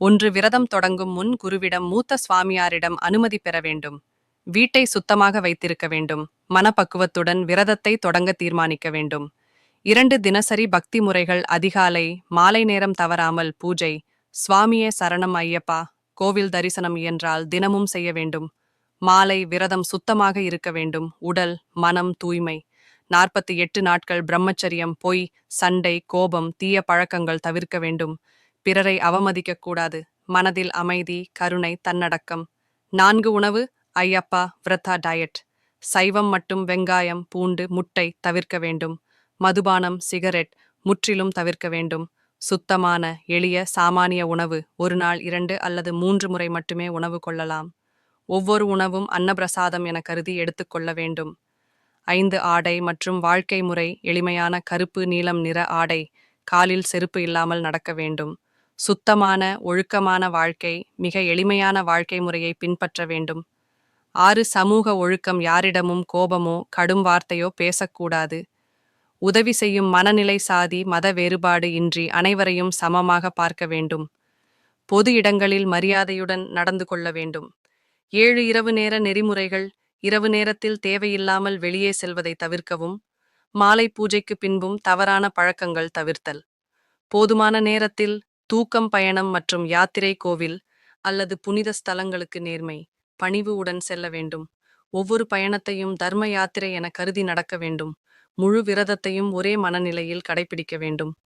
ஒன்று விரதம் தொடங்கும் முன் குருவிடம் மூத்த சுவாமியாரிடம் அனுமதி பெற வேண்டும். வீட்டை சுத்தமாக வைத்திருக்க வேண்டும். மனப்பக்குவத்துடன் விரதத்தை தொடங்க தீர்மானிக்க வேண்டும். இரண்டு தினசரி பக்தி முறைகள் அதிகாலை மாலை நேரம் தவறாமல் பூஜை சுவாமியே சரணம் ஐயப்பா கோவில் தரிசனம் இயன்றால் தினமும் செய்ய வேண்டும். மாலை விரதம் சுத்தமாக இருக்க வேண்டும். உடல் மனம் தூய்மை. நாற்பத்தி எட்டு நாட்கள் பிரம்மச்சரியம் பொய் சண்டை கோபம் தீய பழக்கங்கள் தவிர்க்க வேண்டும். பிறரை அவமதிக்க கூடாது மனதில் அமைதி கருணை தன்னடக்கம். நான்கு உணவு ஐயப்பா விரதா டயட் சைவம் மட்டும் வெங்காயம் பூண்டு முட்டை தவிர்க்க வேண்டும். மதுபானம் சிகரெட் முற்றிலும் தவிர்க்க வேண்டும். சுத்தமான எளிய சாமானிய உணவு ஒரு நாள் இரண்டு அல்லது மூன்று முறை மட்டுமே உணவு கொள்ளலாம். ஒவ்வொரு உணவும் அன்னப்பிரசாதம் என கருதி எடுத்துக்கொள்ள வேண்டும். ஐந்து ஆடை மற்றும் வாழ்க்கை முறை எளிமையான கருப்பு நீலம் நிற ஆடை. காலில் செருப்பு இல்லாமல் நடக்க வேண்டும். சுத்தமான ஒழுக்கமான வாழ்க்கை மிக எளிமையான வாழ்க்கை முறையை பின்பற்ற வேண்டும். ஆறு சமூக ஒழுக்கம் யாரிடமும் கோபமோ கடும் வார்த்தையோ பேசக்கூடாது. உதவி செய்யும் மனநிலை சாதி மத வேறுபாடு இன்றி அனைவரையும் சமமாக பார்க்க வேண்டும். பொது இடங்களில் மரியாதையுடன் நடந்து கொள்ள வேண்டும். ஏழு இரவு நேர நெறிமுறைகள் இரவு நேரத்தில் தேவையில்லாமல் வெளியே செல்வதை தவிர்க்கவும் மாலை பூஜைக்கு பின்பும் தவறான பழக்கங்கள் தவிர்த்தல். போதுமான நேரத்தில் தூக்கம் பயணம் மற்றும் யாத்திரை கோவில் அல்லது புனித ஸ்தலங்களுக்கு நேர்மை பணிவு உடன் செல்ல வேண்டும். ஒவ்வொரு பயணத்தையும் தர்ம யாத்திரை என கருதி நடக்க வேண்டும். முழு விரதத்தையும் ஒரே மனநிலையில் கடைபிடிக்க வேண்டும்.